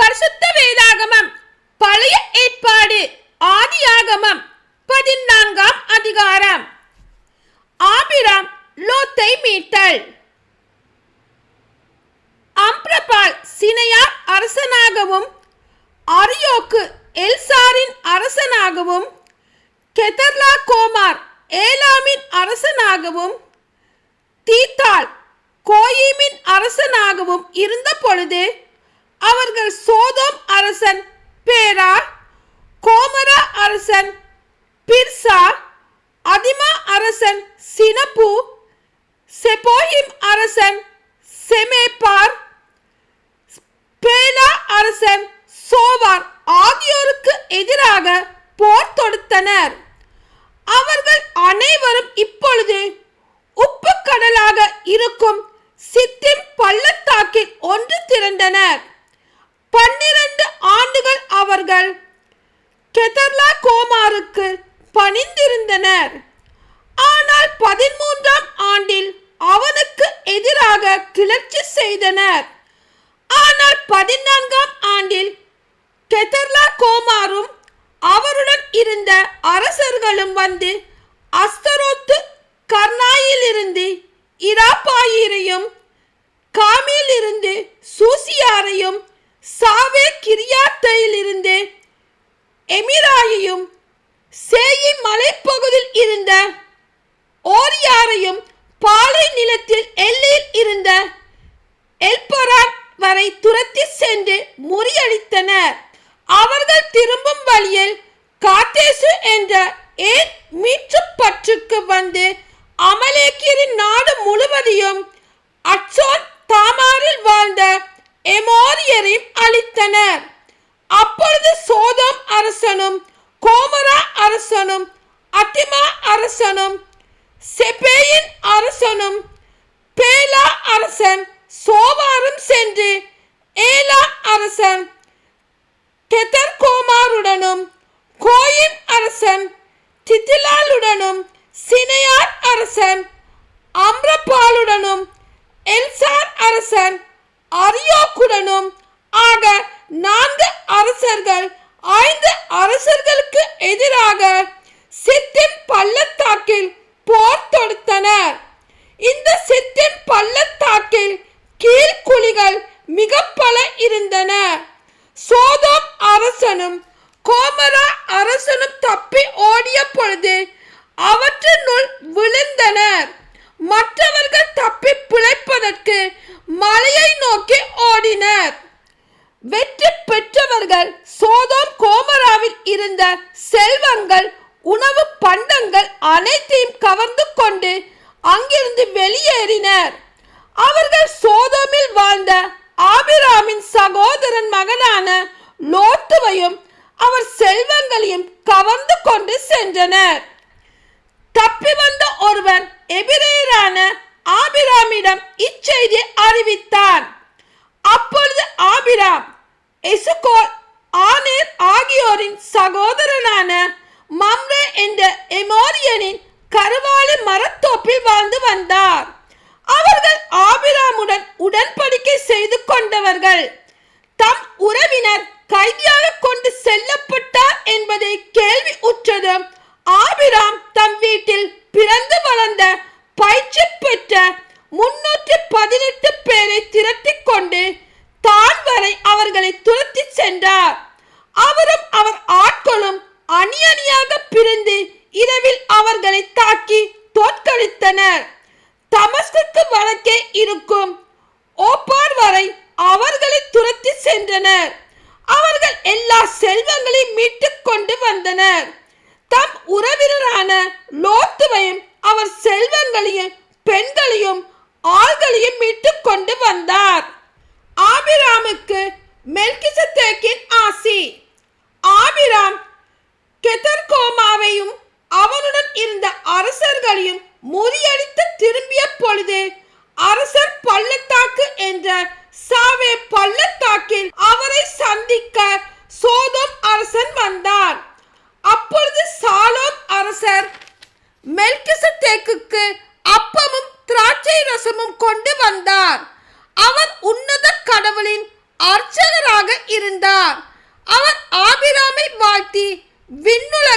பரிசுத்த வேதாகமம். பழைய ஏற்பாடு ஆதியாகமம். பதினான்காம் அதிகாரம். ஆபிராம் லோத்தை மீட்டல். அம்ரபால் சினையார் அரசனாகவும் அரியோக்கு எல்சாரின் அரசனாகவும் கெதர்லா கோமார் ஏலாமின் அரசனாகவும் தீத்தால் கோயிமின் அரசனாகவும் இருந்த பொழுது அவர்கள் சோதோம் அரசன் பேரா கோமரா அரசன் பிர்சா அதிமா அரசன் சினப்பு செபோயிம் அரசன் செமேபார் பேலா அரசன் சோவார் ஆகியோருக்கு எதிராக போர் தொடுத்தனர். அவர்கள் அனைவரும் இப்பொழுது உப்பு கடலாக இருக்கும் சித்திம் பள்ளத்தாக்கில் ஒன்று திரண்டனர். பன்னிரண்டு ஆண்டுகள் அவர்கள் கெதர்லா கோமாருக்கு பணிந்திருந்தனர். ஆனால் பதிமூன்றாம் ஆண்டில் அவனுக்கு எதிராக கிளர்ச்சி செய்தனர். ஆனால் பதினான்காம் ஆண்டில் கெதர்லா கோமாரும் அவருடன் இருந்த அரசர்களும் வந்து அஸ்தரோத்து கர்னாயிலிருந்து இராப்பாயிரையும் காமிலிருந்து சூசியாரையும் சாவே கிரியாத்தையிலிருந்து எமிராயையும் சேயி மலைப்பகுதியில் இருந்த ஓரியாரையும் பாலை நிலத்தில் எல்லையில் இருந்த எல்பரான் வரை துரத்தி சென்று முறியடித்தனர். அவர்கள் திரும்பும் வழியில் காத்தேசு என்ற ஏன் மீட்சுப்பற்றுக்கு வந்து அமலேக்கியரின் நாடு முழுவதையும் அச்சோன் தாமாரில் வாழ்ந்த எமோரியரின் அளித்தனர் அப்பொழுது சோதம் அரசனும் கோமரா அரசனும் அத்திமா அரசனும் செபேயின் அரசனும் பேலா அரசன் சோவாரும் சென்று ஏலா அரசன் கெதர்கோமாருடனும் கோயின் அரசன் தித்திலாலுடனும் சினையார் அரசன் அம்ரபாலுடனும் எல்சார் அரசன் அரியோக்குடனும் ஆக நான்கு அரசர்கள் ஐந்து அரசர்களுக்கு எதிராக சித்தின் பள்ளத்தாக்கில் போர் தொடுத்தனர். இந்த சித்தின் பள்ளத்தாக்கில் கீழ்குழிகள் மிக பல இருந்தன. சோதோம் அரசனும் கோமரா அரசனும் தப்பி ஓடிய பொழுது அவற்றினுள் விழுந்தனர். மற்றவர்கள் தப்பி பிழைப்பதற்கு மலையை நோக்கி ஓடினர். வெற்றி பெற்றவர்கள் சோதோம் கோமராவில் இருந்த செல்வங்கள் உணவு பண்டங்கள் அனைத்தையும் கவர்ந்து கொண்டு அங்கிருந்து வெளியேறினர். அவர்கள் சோதோமில் வாழ்ந்த ஆபிராமின் சகோதரன் மகனான லோத்துவையும் அவர் செல்வங்களையும் கவர்ந்து கொண்டு சென்றனர். தப்பி வந்த ஒருவன் எபிரேயரான ஆபிராமிடம் இச்செய்தி அறிவித்தான். அப்பொழுது ஆபிராம் எசுகோல் ஆனேர் ஆகியோரின் சகோதரனான மம்ரே என்ற எமோரியனின் கருவாலி மரத்தோப்பில் வாழ்ந்து வந்தார். அவர்கள் ஆபிராமுடன் உடன்படிக்கை செய்து கொண்டவர்கள். தம் உறவினர் கைதியாக கொண்டு செல்ல என்பதை கேள்வி உற்றதும் ஆபிராம் தம் வீட்டில் பிறந்து வளர்ந்த பயிற்சி பெற்ற முன்னூற்றி பதினெட்டு பேரை திரட்டிக் கொண்டு தான் வரை அவர்களை சென்றார் அவரும் அவர் ஆட்களும் அணி அணியாக பிரிந்து இரவில் அவர்களை தாக்கி தோற்கடித்தனர். தமஸ்குக்கு வடக்கே இருக்கும் ஓப்பார் வரை அவர்களை துரத்தி சென்றனர். அவர்கள் எல்லா செல்வங்களையும் மீட்டு கொண்டு வந்தனர். தம் உறவினரான லோத்துவையும் அவர் செல்வங்களையும் பெண்களையும் ஆள்களையும் மீட்டு கொண்டு வந்தார். ஆபிராமுக்கு மெல்கிசத்தேக்கின் ஆசி ஆபிராம் கெதர்கோமாவையும் அவனுடன் இருந்த அரசர்களையும் முறியடித்து திரும்பிய பொழுது அரசர் பள்ளத்தாக்கு என்ற சாவே பள்ளத்தாக்கில் அவரை சந்திக்க சோதோம் அரசன் வந்தார் அப்பொழுது சாலோம் அரசர் மெல்கிசத்தேக்கு அப்பமும் திராட்சை ரசமும் கொண்டு வந்தார் அவர் உன்னத கடவுளின்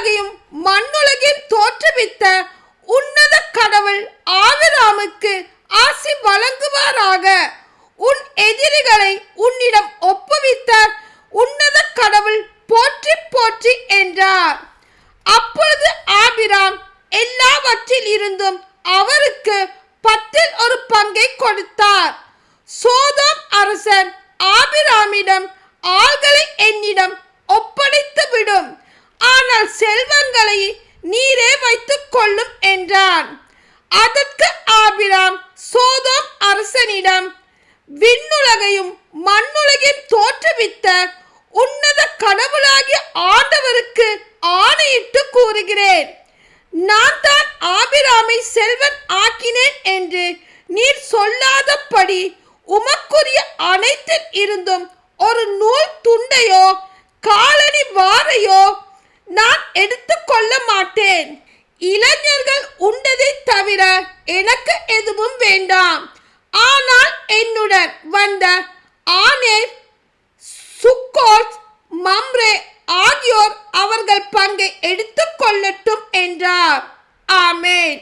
விண்ணுலகையும் மண்ணுலகையும் தோற்றுவித்த உன்னத கடவுள் ஆபிராமுக்கு ஆசி வழங்குவாராக. உன் எதிரிகளை உன்னிடம் ஒப்புவித்தார். உன்னத கடவுள் போற்றி போற்றி என்றார். அப்பொழுது ஆபிராம் எல்லாவற்றில் இருந்தும் அவருக்கு பத்தில் ஒரு பங்கை கொடுத்தார். சோதோம் அரசன் ஆபிராமிடம் ஆள்களை என்னிடம் ஒப்படைத்து விடும் ஆனால் செல்வங்களை நீரே வைத்துக் கொள்ளும் என்றான். அதற்கு ஆபிராம் சோதோம் அரசனிடம் விண்ணுலகையும் மண்ணுலகையும் தோற்றுவித்த உன்னத கடவுளாகிய ஆண்டவருக்கு ஆணையிட்டு கூறுகிறேன். நான் தான் ஆபிராமை செல்வன் ஆக்கினேன் என்று நீர் சொல்லாதபடி உமக்குரிய அனைத்தில் இருந்தும் ஒரு நூல் துண்டையோ காலனி வாரையோ நான் எடுத்துக்கொள்ள மாட்டேன். இளைஞர்கள் உண்டதை தவிர எனக்கு எதுவும் வேண்டாம். ஆனால் என்னுடன் வந்த ஆனேர் சுக்கோத் மம்ரே ஆகியோர் அவர்கள் பங்கை எடுத்துக்கொள்ளட்டும் என்றார். ஆமேன்.